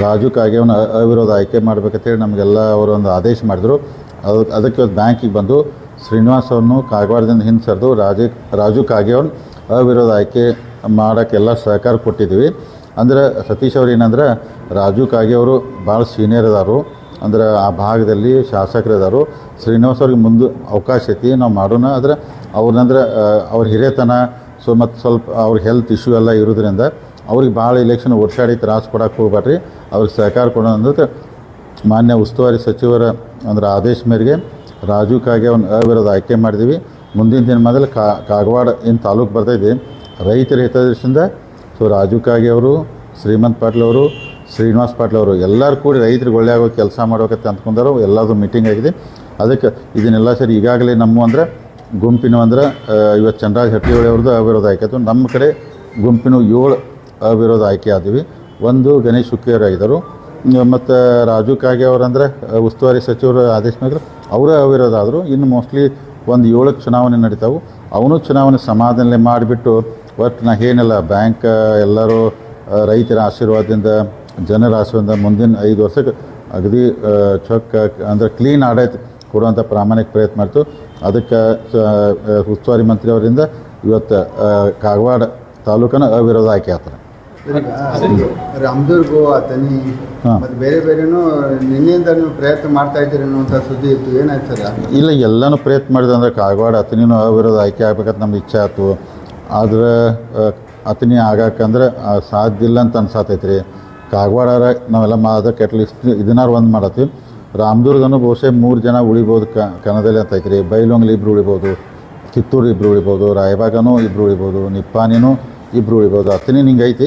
ರಾಜು ಕಾಗೆಯವನ್ನ ಅ- ಅವಿರೋಧ ಆಯ್ಕೆ ಮಾಡಬೇಕಂತೇಳಿ ನಮಗೆಲ್ಲ ಅವರು ಒಂದು ಆದೇಶ ಮಾಡಿದರು. ಅದು ಅದಕ್ಕೆ ಬ್ಯಾಂಕಿಗೆ ಬಂದು ಶ್ರೀನಿವಾಸ್ ಅವ್ರನ್ನು ಕಾಗವಾಡದಿಂದ ಹಿಂದೆ ಸರಿದು ರಾಜು ರಾಜು ಕಾಗೆಯವ್ರನ್ನ ಅವಿರೋಧ ಆಯ್ಕೆ ಮಾಡೋಕ್ಕೆಲ್ಲ ಸಹಕಾರ ಕೊಟ್ಟಿದ್ದೀವಿ. ಅಂದರೆ ಸತೀಶ್ ಅವ್ರು ಏನಂದ್ರೆ ರಾಜು ಕಾಗೆಯವರು ಭಾಳ ಸೀನಿಯರ್ ಅದಾರು ಅಂದ್ರೆ ಆ ಭಾಗದಲ್ಲಿ ಶಾಸಕರು ಅದಾರು ಶ್ರೀನಿವಾಸ್ ಅವ್ರಿಗೆ ಮುಂದೆ ಅವಕಾಶ ಐತಿ, ನಾವು ಮಾಡೋಣ. ಆದರೆ ಅವ್ರನ್ನಂದ್ರೆ ಅವ್ರ ಹಿರಿಯತನ, ಸೊ ಮತ್ತು ಸ್ವಲ್ಪ ಅವ್ರ ಹೆಲ್ತ್ ಇಶ್ಯೂ ಎಲ್ಲ ಇರೋದ್ರಿಂದ ಅವ್ರಿಗೆ ಭಾಳ ಇಲೆಕ್ಷನ್ ವರ್ಷಾಡಿ ತ್ರಾಸು ಕೊಡಕ್ಕೆ ಹೋಗ್ಬೇಡ್ರಿ ಅವ್ರಿಗೆ ಸಹಕಾರ ಕೊಡೋಣ ಅಂದ್ರೆ ಮಾನ್ಯ ಉಸ್ತುವಾರಿ ಸಚಿವರ ಅಂದ್ರೆ ಆದೇಶ ಮೇರೆಗೆ ರಾಜು ಕಾಗೆ ಅವ್ನು ಅವಿರೋಧ ಆಯ್ಕೆ ಮಾಡಿದ್ದೀವಿ ಮುಂದಿನ ದಿನ ಮೊದಲು ಕಾ, ಕಾಗವಾಡ ಏನು ತಾಲೂಕು ಬರ್ತೈತಿ ರೈತರ ಹಿತದೃಷ್ಟಿಯಿಂದ ಸೊ ರಾಜು ಕಾಗೆ ಅವರು, ಶ್ರೀಮಂತ್ ಪಾಟೀಲ್ ಅವರು, ಶ್ರೀನಿವಾಸ್ ಪಾಟೀಲ್ ಅವರು ಎಲ್ಲರೂ ಕೂಡಿ ರೈತರಿಗೆ ಒಳ್ಳೆ ಆಗೋ ಕೆಲಸ ಮಾಡೋಕತ್ತೆ ಅಂದ್ಕೊಂಡಾರು ಎಲ್ಲದು ಮೀಟಿಂಗ್ ಆಗಿದೆ. ಅದಕ್ಕೆ ಇದನ್ನೆಲ್ಲ ಸರಿ ಈಗಾಗಲೇ ನಮ್ಮ ಅಂದರೆ ಗುಂಪಿನ ಅಂದ್ರೆ ಇವತ್ತು ಚಂದ್ರಾಜ್ ಹಟ್ಟಿಹೊಳಿ ಅವ್ರದ್ದು ಅವಿರೋಧ ಆಯ್ಕೆ ಆಯ್ತು. ನಮ್ಮ ಕಡೆ ಗುಂಪಿನ ಏಳು ಅವಿರೋಧ ಆಯ್ಕೆ ಆದ್ವಿ. ಒಂದು, ಗಣೇಶ್ ಆಗಿದ್ದರು ಮತ್ತು ರಾಜು ಕಾಗೆ ಅವರಂದರೆ, ಉಸ್ತುವಾರಿ ಸಚಿವರು ಆದೇಶ ಮೇಲೆ ಅವರೇ ಅವಿರೋಧ ಆದರು. ಇನ್ನು ಮೋಸ್ಟ್ಲಿ ಒಂದು ಏಳಕ್ಕೆ ಚುನಾವಣೆ ನಡೀತಾವೆ. ಅವನು ಚುನಾವಣೆ ಸಮಾಧಾನ ಮಾಡಿಬಿಟ್ಟು, ಒಟ್ಟು ನಾ ಏನಿಲ್ಲ, ಬ್ಯಾಂಕ್, ಎಲ್ಲರೂ ರೈತರ ಆಶೀರ್ವಾದದಿಂದ, ಜನರ ಆಶೀರ್ವಾದದಿಂದ ಮುಂದಿನ ಐದು ವರ್ಷಕ್ಕೆ ಅಗದಿ ಚೊಕ್ಕ, ಅಂದರೆ ಕ್ಲೀನ್ ಆಡಳಿತ ಕೊಡುವಂಥ ಪ್ರಾಮಾಣಿಕ ಪ್ರಯತ್ನ ಮಾಡ್ತು. ಅದಕ್ಕೆ ಉಸ್ತುವಾರಿ ಮಂತ್ರಿಯವರಿಂದ ಇವತ್ತು ಕಾಗವಾಡ ತಾಲೂಕನ ಅವಿರೋಧ ಆಯ್ಕೆ ಆಗ್ತಾರೆ ಈಗ ರಾಮದುರ್ಗು ಅತನಿ ಹಾ. ಮತ್ತೆ ಬೇರೆ ಬೇರೆನೂ ನಿನ್ನೆಯಿಂದ ನೀವು ಪ್ರಯತ್ನ ಮಾಡ್ತಾ ಇದ್ದೀರಿ ಅನ್ನುವಂಥ ಸುದ್ದಿ ಇತ್ತು. ಏನಾಯ್ತು ಸರ್? ಇಲ್ಲ ಎಲ್ಲನೂ ಪ್ರಯತ್ನ ಮಾಡಿದೆ ಅಂದ್ರೆ ಕಾಗವಾಡ ಅತನಿನೂ ಅವಿರೋದು ಆಯ್ಕೆ ಆಗ್ಬೇಕಂತ ನಮ್ಗೆ ಇಚ್ಛೆ ಆಯ್ತು. ಆದ್ರೆ ಅತನಿ ಆಗಾಕಂದ್ರೆ ಆ, ಸಾಧ್ಯ ಇಲ್ಲ ಅಂತ ಅನ್ಸಾತೈತೆ ರೀ ಕಾಗವಾಡ ನಾವೆಲ್ಲ ಮಾ ಅದಕ್ಕೆ ಅಟ್ಲೀಸ್ಟ್ ಇದನ್ನಾರು ಒಂದು ಮಾಡತ್ತೀವಿ ರಾಮದುರ್ಗನು ಬಹುಶಃ ಮೂರು ಜನ ಉಳಿಬೋದು ಕ ಕನ್ನಡದಲ್ಲಿ ಅಂತ ಐತ್ರಿ. ರೀ ಬೈಲೊಂಗ್ಲಿ ಇಬ್ರು ಉಳಿಬೋದು ಕಿತ್ತೂರು ಇಬ್ರು ಉಳಿಬೋದು ರಾಯಬಾಗನೂ ಇಬ್ರು ಉಳಿಬೋದು ನಿಪ್ಪಾನಿನೂ ಇಬ್ರು ಉಳಿಬೋದು. ಅತನಿ ನಿಂಗೈತಿ ಐತಿ.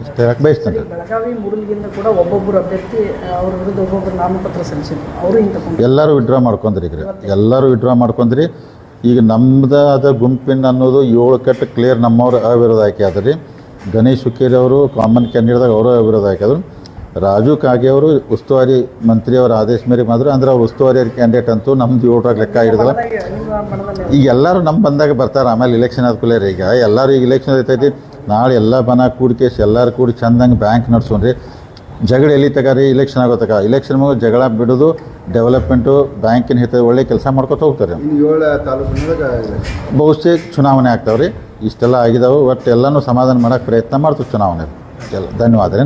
ಇಷ್ಟು ಬಯಸ್ತಾರೆ? ಬಯಸ್ತೇನೆ ಬೆಳಗಾವಿ ಮೂಡಲ್ಗಿಂದ ಕೂಡ ಒಬ್ಬೊಬ್ಬರು ಅಭ್ಯರ್ಥಿ ಅವ್ರ ವಿರುದ್ಧ ಒಬ್ಬೊಬ್ಬರು ನಾಮಪತ್ರ ಸಲ್ಲಿಸಿದ್ರು. ಅವರು ಇಂತ ಎಲ್ಲರೂ ವಿಡ್ರಾ ಮಾಡ್ಕೊಂಡ್ರಿ ಈಗ ಎಲ್ಲರೂ ವಿಡ್ರಾ ಮಾಡ್ಕೊಂಡ್ರಿ. ಈಗ ನಮ್ಮದು ಆದ ಗುಂಪಿನ ಅನ್ನೋದು ಏಳು ಕಟ್ಟು ಕ್ಲಿಯರ್ ನಮ್ಮವ್ರು ಅವಿರೋಧ ಆಯ್ಕೆ ಆದ್ರಿ ಗಣೇಶ್ ಹುಕ್ಕೇರಿ ಅವರು ಕಾಮನ್ ಕ್ಯಾಂಡಿಡೇಟ್ದಾಗ ಅವರು ಅವಿರೋಧ ಆಯ್ಕೆ ಆದ್ರು. ರಾಜು ಕಾಗೆ ಅವರು ಉಸ್ತುವಾರಿ ಮಂತ್ರಿಯವರ ಆದೇಶ ಮೇರೆಗೆ ಮಾತ್ರ ಅಂದ್ರೆ ಅವ್ರು ಉಸ್ತುವಾರಿ ಕ್ಯಾಂಡಿಡೇಟ್ ಅಂತೂ ನಮ್ದು ಏಳ್ರಾಗ ಲೆಕ್ಕ ಹಿಡಿದಲ್ಲ ಈಗ ಎಲ್ಲರೂ ನಮ್ಮ ಬಂದಾಗ ಬರ್ತಾರೆ. ಆಮೇಲೆ ಇಲೆಕ್ಷನ್ ಆದ್ಕೂಲೆ ಈಗ. ಎಲ್ಲರೂ ಈಗ ಇಲೆಕ್ಷನ್ ಐತೈತಿ ನಾಳೆ ಎಲ್ಲ ಬನ ಕೂಡಿಕೇಸಿ ಎಲ್ಲರೂ ಕೂಡಿ ಚಂದಂಗೆ ಬ್ಯಾಂಕ್ ನಡ್ಸೋಣ್ರಿ ಜಗಳ ಎಲ್ಲಿ ತಗಾರಿ ಇಲೆಕ್ಷನ್ ಆಗೋತಕ ಇಲೆಕ್ಷನ್ ಮುಗಿದು ಜಗಳ ಬಿಡೋದು ಡೆವಲಪ್ಮೆಂಟು ಬ್ಯಾಂಕಿನ ಹಿತ ಒಳ್ಳೆ ಕೆಲಸ ಮಾಡ್ಕೊತ ಹೋಗ್ತಾರೆ. ಬಹುಶೇಕ ಬಹುಶಃ ಚುನಾವಣೆ ಆಗ್ತಾವ್ರಿ. ರೀ ಇಷ್ಟೆಲ್ಲ ಆಗಿದಾವೆ ಒಟ್ಟು ಎಲ್ಲನೂ ಸಮಾಧಾನ ಮಾಡೋಕ್ಕೆ ಪ್ರಯತ್ನ ಮಾಡ್ತೀವಿ ಚುನಾವಣೆ. ಎಲ್ಲ ಧನ್ಯವಾದ ರೀ